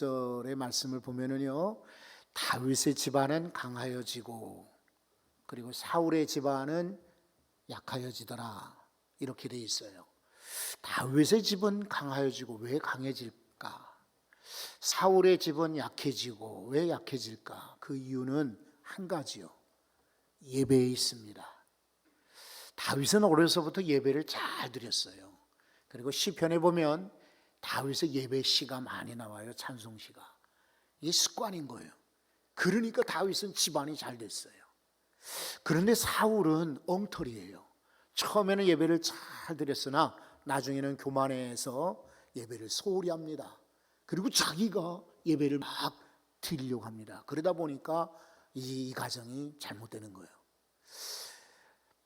절의 말씀을 보면은요. 다윗의 집안은 강하여지고 그리고 사울의 집안은 약하여지더라. 이렇게 돼 있어요. 다윗의 집은 강하여지고 왜 강해질까? 사울의 집은 약해지고 왜 약해질까? 그 이유는 한 가지요. 예배에 있습니다. 다윗은 어려서부터 예배를 잘 드렸어요. 그리고 시편에 보면 다윗의 예배 시가 많이 나와요. 찬송 시가. 이게 습관인 거예요. 그러니까 다윗은 집안이 잘 됐어요. 그런데 사울은 엉터리예요. 처음에는 예배를 잘 드렸으나 나중에는 교만해서 예배를 소홀히 합니다. 그리고 자기가 예배를 막 드리려고 합니다. 그러다 보니까 이, 이 가정이 잘못되는 거예요.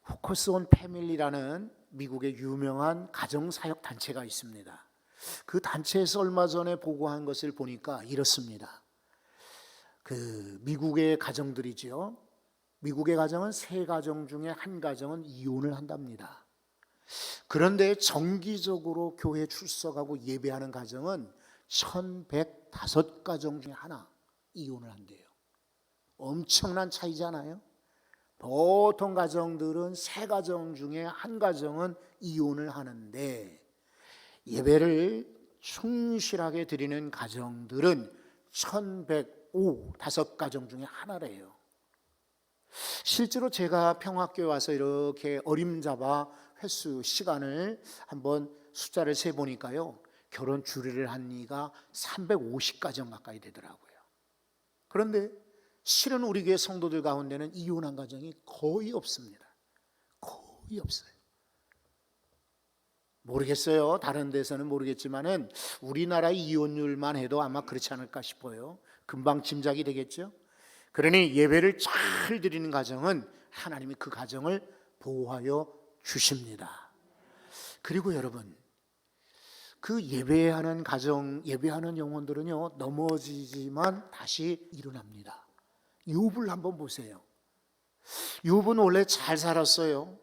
포커스 온 패밀리라는 미국의 유명한 가정 사역 단체가 있습니다. 그 단체에서 얼마 전에 보고한 것을 보니까 이렇습니다. 그 미국의 가정들이지요. 미국의 가정은 세 가정 중에 한 가정은 이혼을 한답니다. 그런데 정기적으로 교회 출석하고 예배하는 가정은 1105가정 중에 하나 이혼을 한대요. 엄청난 차이잖아요. 보통 가정들은 세 가정 중에 한 가정은 이혼을 하는데 예배를 충실하게 드리는 가정들은 1105 다섯 가정 중에 하나래요. 실제로 제가 평학교에 와서 이렇게 어림잡아 횟수 시간을 한번 숫자를 세 보니까요. 결혼 주례를 한 이가 350가정 가까이 되더라고요. 그런데 실은 우리 교회 성도들 가운데는 이혼한 가정이 거의 없습니다. 거의 없어요. 모르겠어요. 다른 데서는 모르겠지만은 우리나라 이혼율만 해도 아마 그렇지 않을까 싶어요. 금방 짐작이 되겠죠. 그러니 예배를 잘 드리는 가정은 하나님이 그 가정을 보호하여 주십니다. 그리고 여러분 그 예배하는 가정, 예배하는 영혼들은요 넘어지지만 다시 일어납니다. 욥을 한번 보세요. 욥은 원래 잘 살았어요.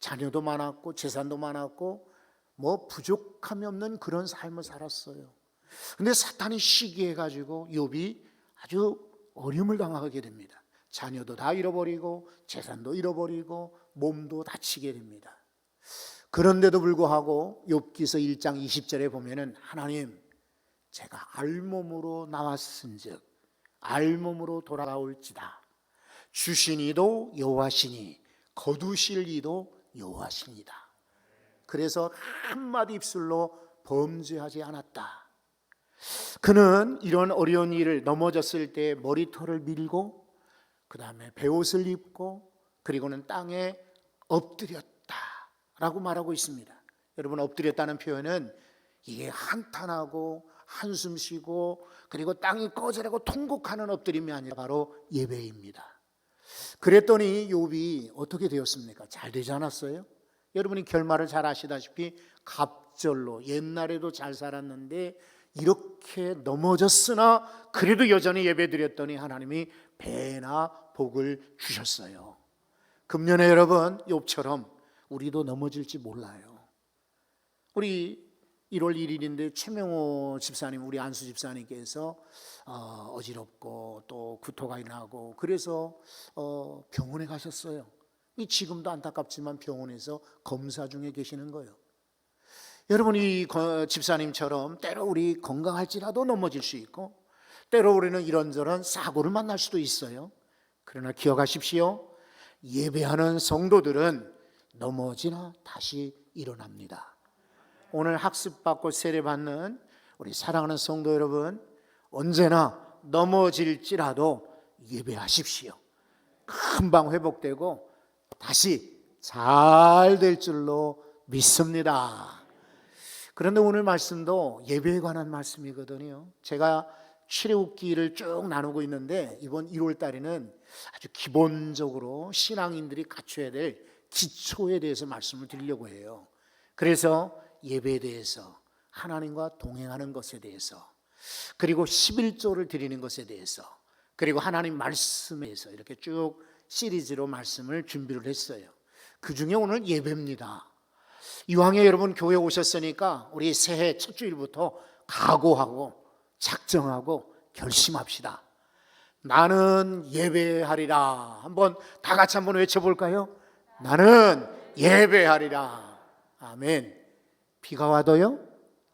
자녀도 많았고 재산도 많았고 뭐 부족함이 없는 그런 삶을 살았어요. 근데 사탄이 시기해 가지고 욥이 아주 어려움을 당하게 됩니다. 자녀도 다 잃어버리고 재산도 잃어버리고 몸도 다치게 됩니다. 그런데도 불구하고 욥기서 1장 20절에 보면은 하나님 제가 알몸으로 나왔은즉 알몸으로 돌아올지다. 주신 이도 여호와시니 거두실 이도 여호와시니다. 그래서 한마디 입술로 범죄하지 않았다. 그는 이런 어려운 일을 넘어졌을 때 머리털을 밀고 그 다음에 베옷을 입고 그리고는 땅에 엎드렸다라고 말하고 있습니다. 여러분 엎드렸다는 표현은 이게 한탄하고 한숨 쉬고 그리고 땅이 꺼져라고 통곡하는 엎드림이 아니라 바로 예배입니다. 그랬더니 욥이 어떻게 되었습니까? 잘 되지 않았어요? 여러분이 결말을 잘 아시다시피 갑절로 옛날에도 잘 살았는데 이렇게 넘어졌으나 그래도 여전히 예배드렸더니 하나님이 배나 복을 주셨어요. 금년에 여러분 욥처럼 우리도 넘어질지 몰라요. 우리 1월 1일인데 최명호 집사님, 우리 안수 집사님께서 어, 어지럽고 또 구토가 나고 그래서 어, 병원에 가셨어요. 이 지금도 안타깝지만 병원에서 검사 중에 계시는 거예요. 여러분 이 집사님처럼 때로 우리 건강할지라도 넘어질 수 있고 때로 우리는 이런저런 사고를 만날 수도 있어요. 그러나 기억하십시오. 예배하는 성도들은 넘어지나 다시 일어납니다. 오늘 학습받고 세례받는 우리 사랑하는 성도 여러분, 언제나 넘어질지라도 예배하십시오. 금방 회복되고 다시 잘 될 줄로 믿습니다. 그런데 오늘 말씀도 예배에 관한 말씀이거든요. 제가 출애굽기를 쭉 나누고 있는데 이번 1월 달에는 아주 기본적으로 신앙인들이 갖춰야 될 기초에 대해서 말씀을 드리려고 해요. 그래서 예배에 대해서 하나님과 동행하는 것에 대해서 그리고 11조를 드리는 것에 대해서 그리고 하나님 말씀에 대해서 이렇게 쭉 시리즈로 말씀을 준비를 했어요. 그 중에 오늘 예배입니다. 이왕에 여러분 교회 오셨으니까 우리 새해 첫 주일부터 각오하고 작정하고 결심합시다. 나는 예배하리라. 한번 다 같이 한번 외쳐볼까요? 나는 예배하리라. 아멘. 비가 와도요?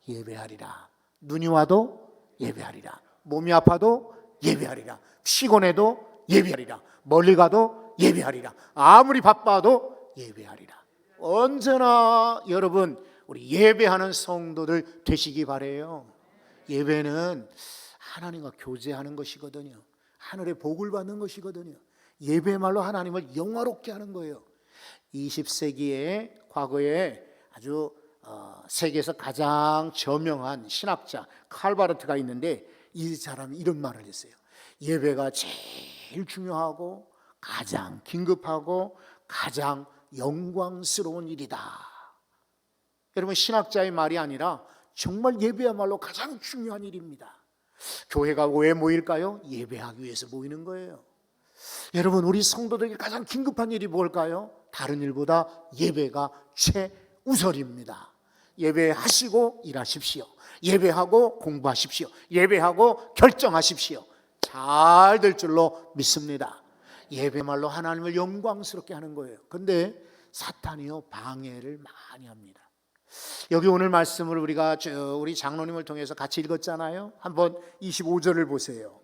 예배하리라. 눈이 와도 예배하리라. 몸이 아파도 예배하리라. 피곤해도 예배하리라. 멀리 가도 예배하리라. 아무리 바빠도 예배하리라. 언제나 여러분 우리 예배하는 성도들 되시기 바래요. 예배는 하나님과 교제하는 것이거든요. 하늘의 복을 받는 것이거든요. 예배말로 하나님을 영화롭게 하는 거예요. 20세기에 과거에 아주 어, 세계에서 가장 저명한 신학자 칼바르트가 있는데 이 사람이 이런 말을 했어요. 예배가 제일 중요하고 가장 긴급하고 가장 영광스러운 일이다. 여러분 신학자의 말이 아니라 정말 예배야말로 가장 중요한 일입니다. 교회가 왜 모일까요? 예배하기 위해서 모이는 거예요. 여러분 우리 성도들에게 가장 긴급한 일이 뭘까요? 다른 일보다 예배가 최우선입니다. 예배하시고 일하십시오. 예배하고 공부하십시오. 예배하고 결정하십시오. 잘 될 줄로 믿습니다. 예배말로 하나님을 영광스럽게 하는 거예요. 근데 사탄이요 방해를 많이 합니다. 여기 오늘 말씀을 우리가 저 우리 장로님을 통해서 같이 읽었잖아요. 한번 25절을 보세요.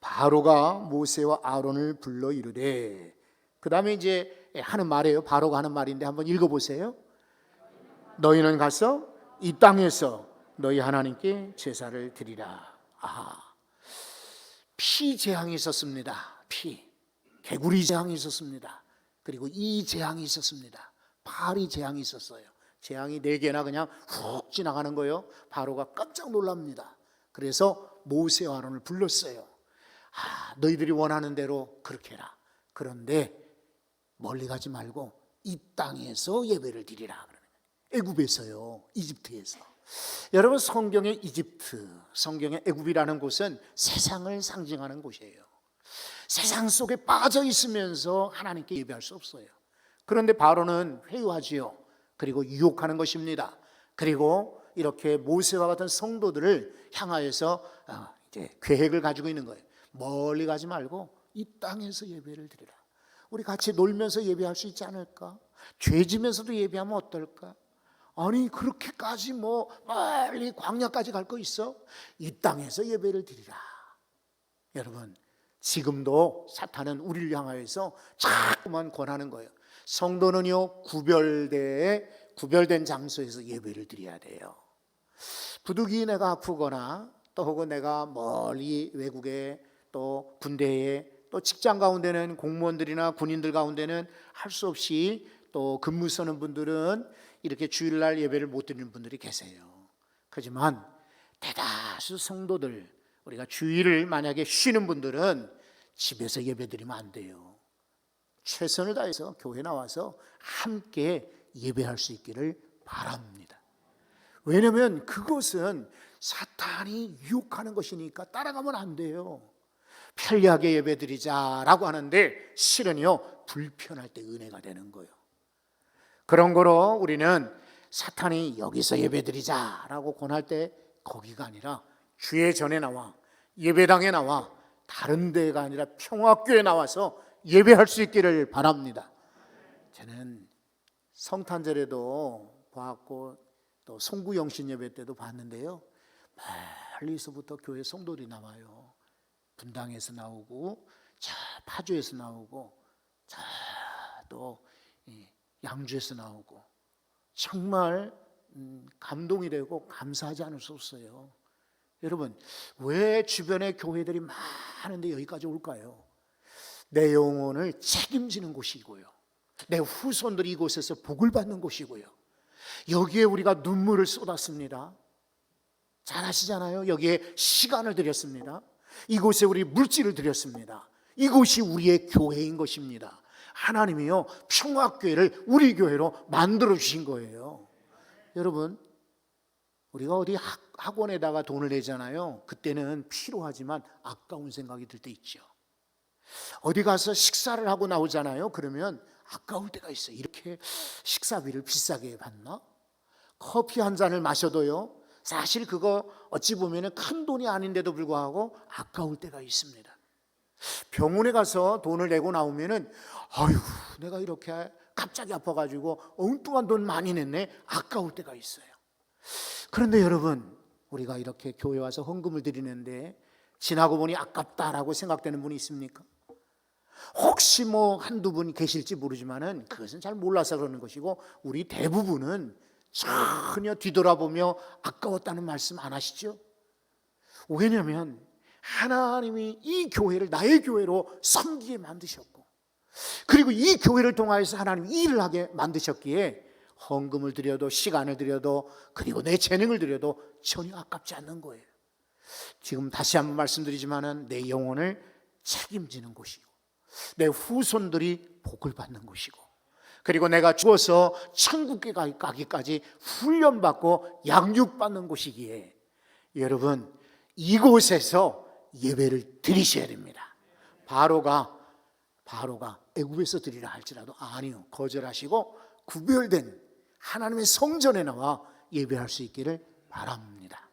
바로가 모세와 아론을 불러 이르되 그다음에 이제 하는 말이에요. 바로가 하는 말인데 한번 읽어 보세요. 너희는 가서 이 땅에서 너희 하나님께 제사를 드리라. 아하. 피 재앙이 있었습니다. 피. 개구리 재앙이 있었습니다. 그리고 이 재앙이 있었습니다. 파리 재앙이 있었어요. 재앙이 네 개나 그냥 훅 지나가는 거예요. 바로가 깜짝 놀랍니다. 그래서 모세와 아론을 불렀어요. 아, 너희들이 원하는 대로 그렇게 해라. 그런데 멀리 가지 말고 이 땅에서 예배를 드리라. 애굽에서요. 이집트에서. 여러분 성경의 이집트, 성경의 애굽이라는 곳은 세상을 상징하는 곳이에요. 세상 속에 빠져 있으면서 하나님께 예배할 수 없어요. 그런데 바로는 회유하지요. 그리고 유혹하는 것입니다. 그리고 이렇게 모세와 같은 성도들을 향하여서 아, 이제 계획을 가지고 있는 거예요. 멀리 가지 말고 이 땅에서 예배를 드리라. 우리 같이 놀면서 예배할 수 있지 않을까? 죄 지면서도 예배하면 어떨까? 아니 그렇게까지 뭐 멀리 광야까지 갈 거 있어? 이 땅에서 예배를 드리라. 여러분 지금도 사탄은 우리를 향하여서 자꾸만 권하는 거예요. 성도는요 구별대에 구별된 장소에서 예배를 드려야 돼요. 부득이 내가 아프거나 또 혹은 내가 멀리 외국에 또 군대에 또 직장 가운데는 공무원들이나 군인들 가운데는 할 수 없이 또 근무 서는 분들은 이렇게 주일날 예배를 못 드리는 분들이 계세요. 하지만 대다수 성도들 우리가 주일을 만약에 쉬는 분들은 집에서 예배 드리면 안 돼요. 최선을 다해서 교회 나와서 함께 예배할 수 있기를 바랍니다. 왜냐하면 그것은 사탄이 유혹하는 것이니까 따라가면 안 돼요. 편리하게 예배 드리자라고 하는데 실은요 불편할 때 은혜가 되는 거예요. 그런 거로 우리는 사탄이 여기서 예배 드리자라고 권할 때 거기가 아니라 주의 전에 나와 예배당에 나와 다른 데가 아니라 평화교에 나와서 예배할 수 있기를 바랍니다. 저는 성탄절에도 봤고 또 송구영신 예배 때도 봤는데요. 멀리서부터 교회 성도들이 나와요. 분당에서 나오고 저 파주에서 나오고 저또 양주에서 나오고 정말 음, 감동이 되고 감사하지 않을 수 없어요. 여러분 왜 주변에 교회들이 많은데 여기까지 올까요? 내 영혼을 책임지는 곳이고요. 내 후손들이 이곳에서 복을 받는 곳이고요. 여기에 우리가 눈물을 쏟았습니다. 잘 아시잖아요. 여기에 시간을 들였습니다. 이곳에 우리 물질을 드렸습니다. 이곳이 우리의 교회인 것입니다. 하나님이요 평화교회를 우리 교회로 만들어 주신 거예요. 여러분 우리가 어디 학, 학원에다가 돈을 내잖아요. 그때는 필요하지만 아까운 생각이 들 때 있죠. 어디 가서 식사를 하고 나오잖아요. 그러면 아까울 때가 있어요. 이렇게 식사비를 비싸게 받나? 커피 한 잔을 마셔도요. 사실 그거 어찌 보면 큰 돈이 아닌데도 불구하고 아까울 때가 있습니다. 병원에 가서 돈을 내고 나오면은 아유 내가 이렇게 갑자기 아파가지고 엉뚱한 돈 많이 냈네 아까울 때가 있어요. 그런데 여러분 우리가 이렇게 교회 와서 헌금을 드리는데 지나고 보니 아깝다라고 생각되는 분이 있습니까? 혹시 뭐 한두 분 계실지 모르지만은 그것은 잘 몰라서 그러는 것이고 우리 대부분은 전혀 뒤돌아보며 아까웠다는 말씀 안 하시죠? 왜냐하면 하나님이 이 교회를 나의 교회로 섬기게 만드셨고 그리고 이 교회를 통하여서 하나님 일을 하게 만드셨기에 헌금을 드려도 시간을 드려도 그리고 내 재능을 드려도 전혀 아깝지 않는 거예요. 지금 다시 한번 말씀드리지만은 내 영혼을 책임지는 곳이고 내 후손들이 복을 받는 곳이고 그리고 내가 죽어서 천국에 가기까지 훈련받고 양육받는 곳이기에 여러분 이곳에서 예배를 드리셔야 됩니다. 바로가 바로가 애굽에서 드리라 할지라도 아니요 거절하시고 구별된 하나님의 성전에 나와 예배할 수 있기를 바랍니다.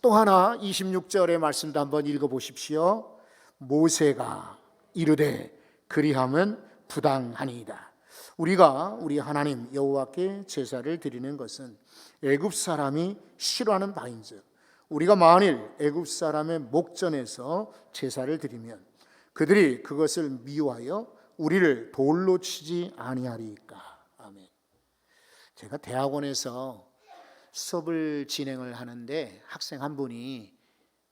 또 하나 26절의 말씀도 한번 읽어 보십시오. 모세가 이르되 그리함은 부당하니이다. 우리가 우리 하나님 여호와께 제사를 드리는 것은 애굽 사람이 싫어하는 바인즉 우리가 만일 애굽 사람의 목전에서 제사를 드리면 그들이 그것을 미워하여 우리를 돌로 치지 아니하리까. 아멘. 제가 대학원에서 수업을 진행을 하는데 학생 한 분이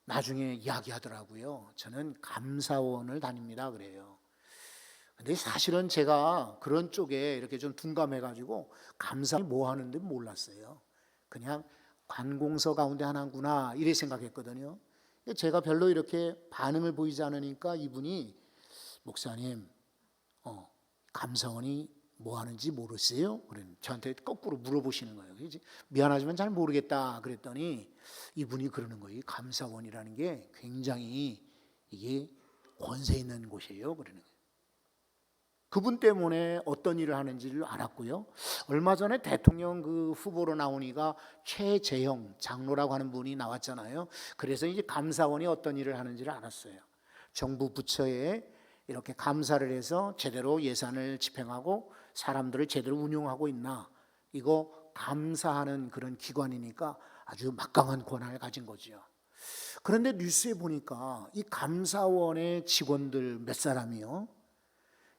나중에 이야기하더라고요. 저는 감사원을 다닙니다. 그래요. 근데 사실은 제가 그런 쪽에 이렇게 좀 둔감해가지고 감사 뭐 하는지 몰랐어요. 그냥 관공서 가운데 하나구나 이래 생각했거든요. 제가 별로 이렇게 반응을 보이지 않으니까 이분이 목사님, 어, 감사원이 뭐 하는지 모르세요? 그래 저한테 거꾸로 물어보시는 거예요. 그래서 미안하지만 잘 모르겠다 그랬더니 이분이 그러는 거예요. 감사원이라는 게 굉장히 이게 권세 있는 곳이에요. 그러는 거예요. 그분 때문에 어떤 일을 하는지를 알았고요. 얼마 전에 대통령 그 후보로 나오니까 최재형 장로라고 하는 분이 나왔잖아요. 그래서 이제 감사원이 어떤 일을 하는지를 알았어요. 정부 부처에 이렇게 감사를 해서 제대로 예산을 집행하고 사람들을 제대로 운용하고 있나 이거 감사하는 그런 기관이니까 아주 막강한 권한을 가진 거지요. 그런데 뉴스에 보니까 이 감사원의 직원들 몇 사람이요.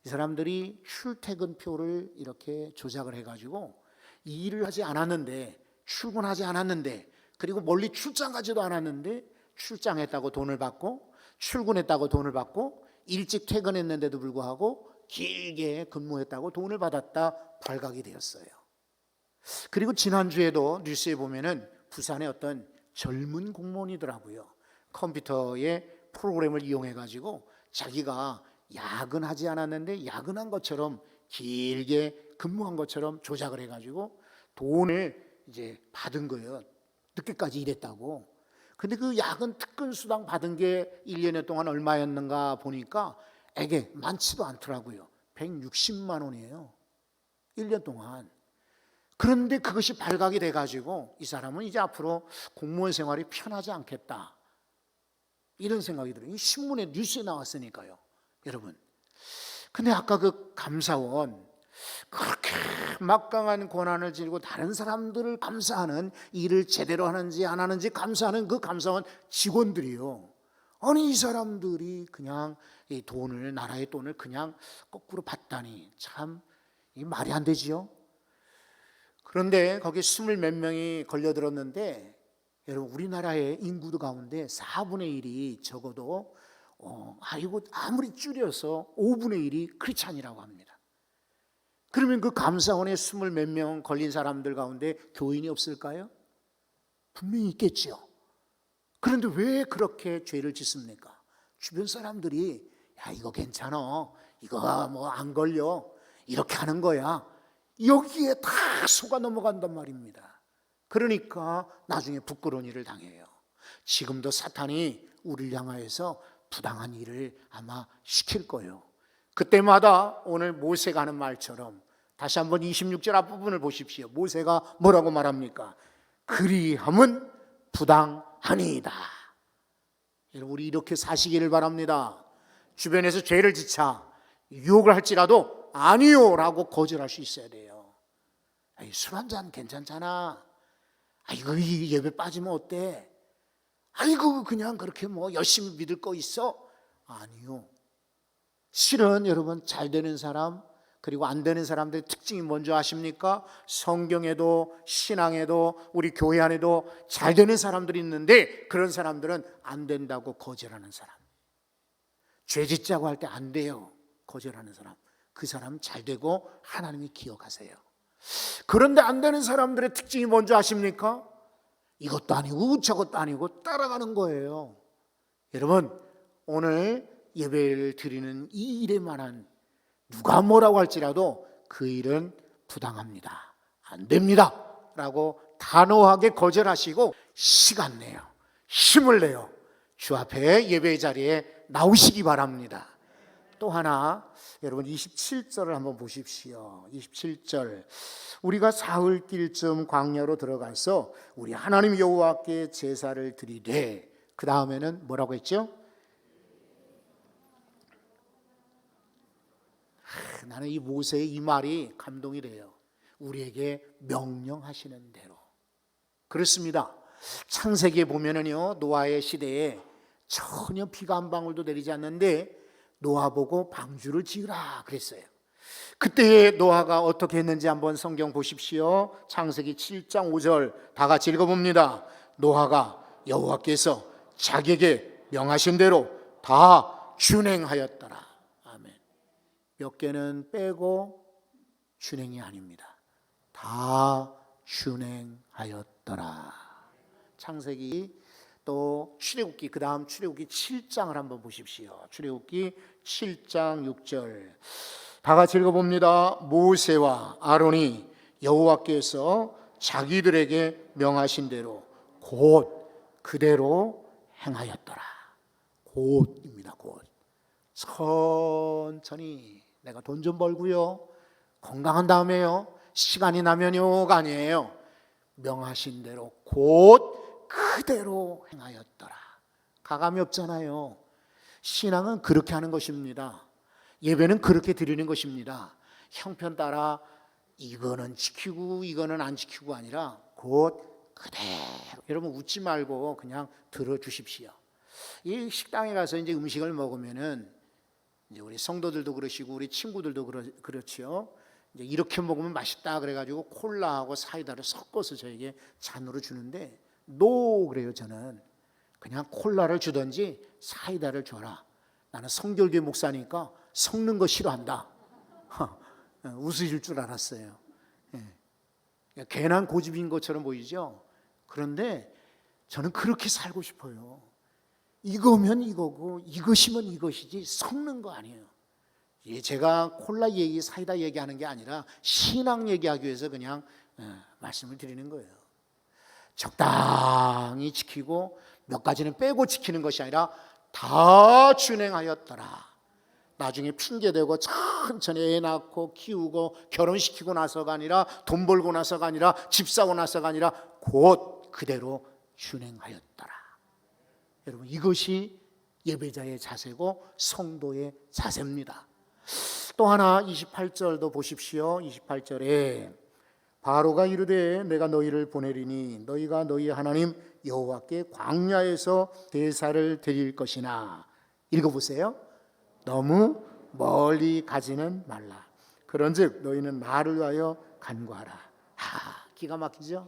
이 사람들이 출퇴근표를 이렇게 조작을 해가지고 이 일을 하지 않았는데 출근하지 않았는데 그리고 멀리 출장 가지도 않았는데 출장했다고 돈을 받고 출근했다고 돈을 받고 일찍 퇴근했는데도 불구하고 길게 근무했다고 돈을 받았다 발각이 되었어요. 그리고 지난주에도 뉴스에 보면은 부산의 어떤 젊은 공무원이더라고요. 컴퓨터의 프로그램을 이용해 가지고 자기가 야근하지 않았는데 야근한 것처럼 길게 근무한 것처럼 조작을 해 가지고 돈을 이제 받은 거예요. 늦게까지 일했다고. 근데 그 야근 특근 수당 받은 게 1년여 동안 얼마였는가 보니까 에게 많지도 않더라고요. 160만 원이에요. 1년 동안. 그런데 그것이 발각이 돼 가지고 이 사람은 이제 앞으로 공무원 생활이 편하지 않겠다. 이런 생각이 들어요. 이 신문에 뉴스에 나왔으니까요. 여러분. 근데 아까 그 감사원 그렇게 막강한 권한을 지니고 다른 사람들을 감사하는 일을 제대로 하는지 안 하는지 감사하는 그 감사원 직원들이요. 아니 이 사람들이 그냥 이 돈을 나라의 돈을 그냥 거꾸로 받다니 참 이 말이 안 되지요. 그런데 거기 스물 몇 명이 걸려들었는데 여러분 우리나라의 인구도 가운데 4분의 1이 적어도 어, 아이고 아무리 줄여서 5분의 1이 크리스찬이라고 합니다. 그러면 그 감사원에 스물 몇 명 걸린 사람들 가운데 교인이 없을까요? 분명히 있겠지요. 그런데 왜 그렇게 죄를 짓습니까? 주변 사람들이 야 이거 괜찮아, 이거 뭐 안 걸려 이렇게 하는 거야. 여기에 다 속아 넘어간단 말입니다. 그러니까 나중에 부끄러운 일을 당해요. 지금도 사탄이 우리를 향하여서 부당한 일을 아마 시킬 거예요. 그때마다 오늘 모세가 하는 말처럼 다시 한번 26절 앞부분을 보십시오. 모세가 뭐라고 말합니까? 그리함은 부당하니이다. 여러분 우리 이렇게 사시기를 바랍니다. 주변에서 죄를 지차 유혹을 할지라도 아니요라고 거절할 수 있어야 돼요. 술 한 잔 괜찮잖아. 아이고 이 예배 빠지면 어때? 아이고 그냥 그렇게 뭐 열심히 믿을 거 있어? 아니요. 실은 여러분 잘 되는 사람 그리고 안 되는 사람들의 특징이 뭔지 아십니까? 성경에도 신앙에도 우리 교회 안에도 잘 되는 사람들이 있는데 그런 사람들은 안 된다고 거절하는 사람. 죄 짓자고 할 때 안 돼요. 거절하는 사람. 그 사람 잘 되고 하나님이 기억하세요. 그런데 안 되는 사람들의 특징이 뭔지 아십니까? 이것도 아니고 저것도 아니고 따라가는 거예요. 여러분, 오늘 예배를 드리는 이 일에 만한 누가 뭐라고 할지라도 그 일은 부당합니다. 안 됩니다. 라고 단호하게 거절하시고 시간 내요. 힘을 내요. 주 앞에 예배 자리에 나오시기 바랍니다. 또 하나 여러분 27절을 한번 보십시오. 27절. 우리가 사흘길쯤 광야로 들어가서 우리 하나님 여호와께 제사를 드리되 그 다음에는 뭐라고 했죠? 하, 나는 이 모세의 이 말이 감동이 돼요. 우리에게 명령하시는 대로. 그렇습니다. 창세기에 보면은요 노아의 시대에 전혀 비가 한 방울도 내리지 않는데 노아 보고 방주를 지으라 그랬어요. 그때 노아가 어떻게 했는지 한번 성경 보십시오. 창세기 7장 5절 다 같이 읽어봅니다. 노아가 여호와께서 자기에게 명하신 대로 다 준행하였더라. 아멘. 몇 개는 빼고 준행이 아닙니다. 다 준행하였더라. 창세기 또 출애굽기 그 다음 출애굽기 7장을 한번 보십시오. 출애굽기 7장 6절. 다 같이 읽어 봅니다. 모세와 아론이 여호와께서 자기들에게 명하신 대로 곧 그대로 행하였더라. 곧입니다. 곧. 천천히 내가 돈 좀 벌고요. 건강한 다음에요. 시간이 나면요가 아니에요. 명하신 대로 곧 그대로 행하였더라. 가감이 없잖아요. 신앙은 그렇게 하는 것입니다. 예배는 그렇게 드리는 것입니다. 형편 따라 이거는 지키고 이거는 안 지키고 아니라 곧 그대로 여러분 웃지 말고 그냥 들어 주십시오. 이 식당에 가서 이제 음식을 먹으면은 이제 우리 성도들도 그러시고 우리 친구들도 그러, 그렇지요. 이제 이렇게 먹으면 맛있다 그래가지고 콜라하고 사이다를 섞어서 저에게 잔으로 주는데 노 그래요 저는 그냥 콜라를 주든지 사이다를 줘라. 나는 성결교 목사니까 섞는 거 싫어한다. 어, 웃으실 줄 알았어요. 예. 괜한 고집인 것처럼 보이죠. 그런데 저는 그렇게 살고 싶어요. 이거면 이거고 이것이면 이것이지 섞는 거 아니에요. 예, 제가 콜라 얘기, 사이다 얘기하는 게 아니라 신앙 얘기하기 위해서 그냥 예, 말씀을 드리는 거예요. 적당히 지키고 몇 가지는 빼고 지키는 것이 아니라 다 준행하였더라. 나중에 핑계대고 천천히 애 낳고 키우고 결혼시키고 나서가 아니라 돈 벌고 나서가 아니라 집 사고 나서가 아니라 곧 그대로 준행하였더라. 여러분 이것이 예배자의 자세고 성도의 자세입니다. 또 하나 28절도 보십시오. 28절에 바로가 이르되 내가 너희를 보내리니 너희가 너희 하나님 여호와께 광야에서 대사를 드릴 것이나 읽어보세요. 너무 멀리 가지는 말라. 그런즉 너희는 나를 위하여 간구하라. 하, 기가 막히죠.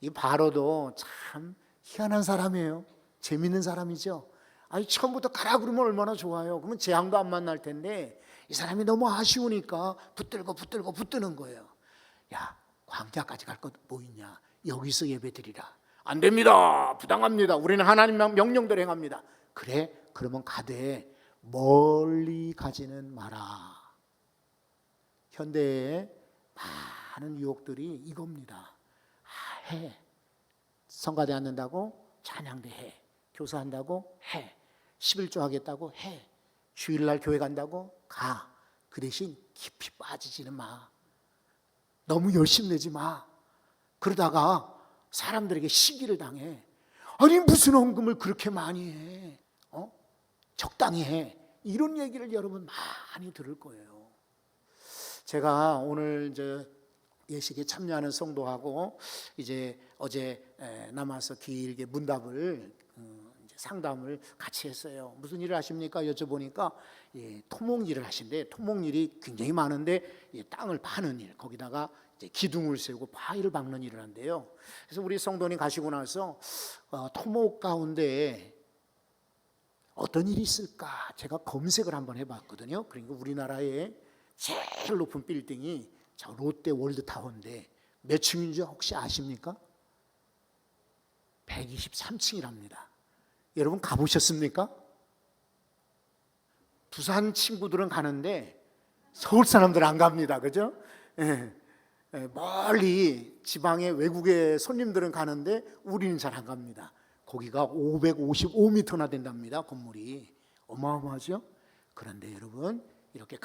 이 바로도 참 희한한 사람이에요. 재밌는 사람이죠. 아니 처음부터 가라 그러면 얼마나 좋아요. 그러면 재앙도 안 만날 텐데 이 사람이 너무 아쉬우니까 붙들고 붙들고 붙드는 거예요. 야, 광야까지 갈 것 뭐 있냐? 여기서 예배드리라. 안 됩니다. 부당합니다. 우리는 하나님 명령대로 행합니다. 그래? 그러면 가되 멀리 가지는 마라. 현대에 많은 유혹들이 이겁니다. 아, 해. 성가대 앉는다고 찬양대 해. 교사한다고 해. 11조 하겠다고 해. 주일날 교회 간다고 가. 그 대신 깊이 빠지지는 마. 너무 열심히 내지 마. 그러다가 사람들에게 시기를 당해. 아니 무슨 헌금을 그렇게 많이 해? 어? 적당히 해. 이런 얘기를 여러분 많이 들을 거예요. 제가 오늘 이제 예식에 참여하는 성도하고 이제 어제 에, 남아서 길게 문답을 어, 이제 상담을 같이 했어요. 무슨 일을 하십니까? 여쭤보니까 예, 토목 일을 하신대. 토목 일이 굉장히 많은데 예, 땅을 파는 일, 거기다가 기둥을 세우고 바위를 박는 일을 한대요. 그래서 우리 성도님 가시고 나서 어, 토목 가운데 어떤 일이 있을까 제가 검색을 한번 해봤거든요. 그러니까 우리나라의 제일 높은 빌딩이 저 롯데 월드타워인데 몇 층인지 혹시 아십니까? 123층이랍니다. 여러분 가보셨습니까? 부산 친구들은 가는데 서울 사람들 안 갑니다. 그죠? 예. 예, 멀리 지방의 외국의 손님들은 가는데 우리는 잘 안 갑니다. 거기가 555m나 된답니다. 건물이 어마어마하죠. 그런데 여러분 이렇게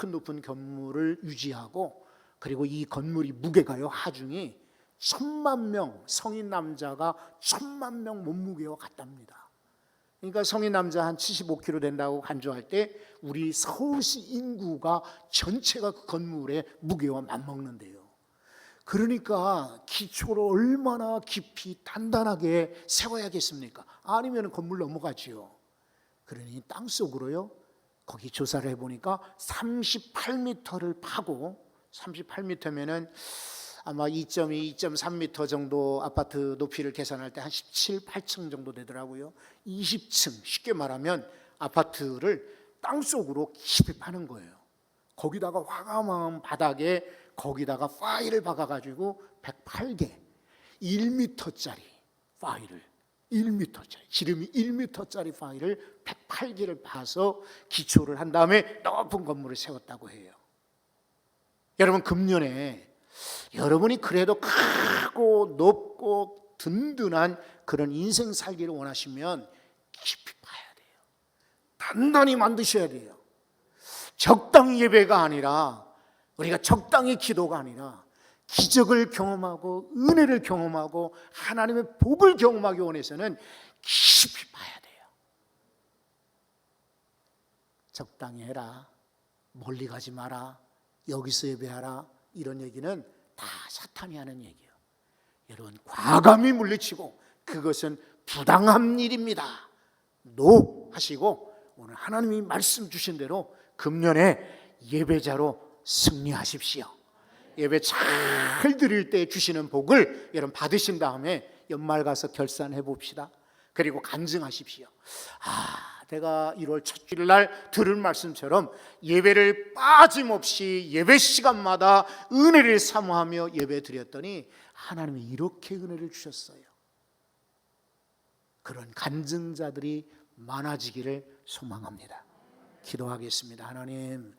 큰 높은 건물을 유지하고 그리고 이 건물이 무게가요 하중이 천만 명 성인 남자가 천만 명 몸무게와 같답니다. 그러니까 성인 남자 한 75kg 된다고 간주할 때 우리 서울시 인구가 전체가 그 건물의 무게와 맞먹는데요. 그러니까 기초를 얼마나 깊이 단단하게 세워야겠습니까? 아니면 건물 넘어가지요. 그러니 땅 속으로요. 거기 조사를 해보니까 38m를 파고 38m면은 아마 2.2, 2.3m 정도 아파트 높이를 계산할 때 한 17, 8층 정도 되더라고요. 20층 쉽게 말하면 아파트를 땅 속으로 깊이 파는 거예요. 거기다가 화가망 바닥에 거기다가 파일을 박아가지고 108개 1m짜리 파일을 1m짜리 지름이 1m짜리 파일을 108개를 파서 기초를 한 다음에 높은 건물을 세웠다고 해요. 여러분 금년에 여러분이 그래도 크고 높고 든든한 그런 인생 살기를 원하시면 깊이 파야 돼요. 단단히 만드셔야 돼요. 적당히 예배가 아니라 우리가 적당히 기도가 아니라 기적을 경험하고 은혜를 경험하고 하나님의 복을 경험하기 원해서는 깊이 봐야 돼요. 적당히 해라. 멀리 가지 마라. 여기서 예배하라. 이런 얘기는 다 사탄이 하는 얘기예요. 여러분 과감히 물리치고 그것은 부당한 일입니다. 노 하시고 오늘 하나님이 말씀 주신 대로 금년에 예배자로 승리하십시오. 예배 잘 드릴 때 주시는 복을 여러분 받으신 다음에 연말 가서 결산해 봅시다. 그리고 간증하십시오. 아, 내가 1월 첫 주일 날 들은 말씀처럼 예배를 빠짐없이 예배 시간마다 은혜를 사모하며 예배 드렸더니 하나님이 이렇게 은혜를 주셨어요. 그런 간증자들이 많아지기를 소망합니다. 기도하겠습니다. 하나님,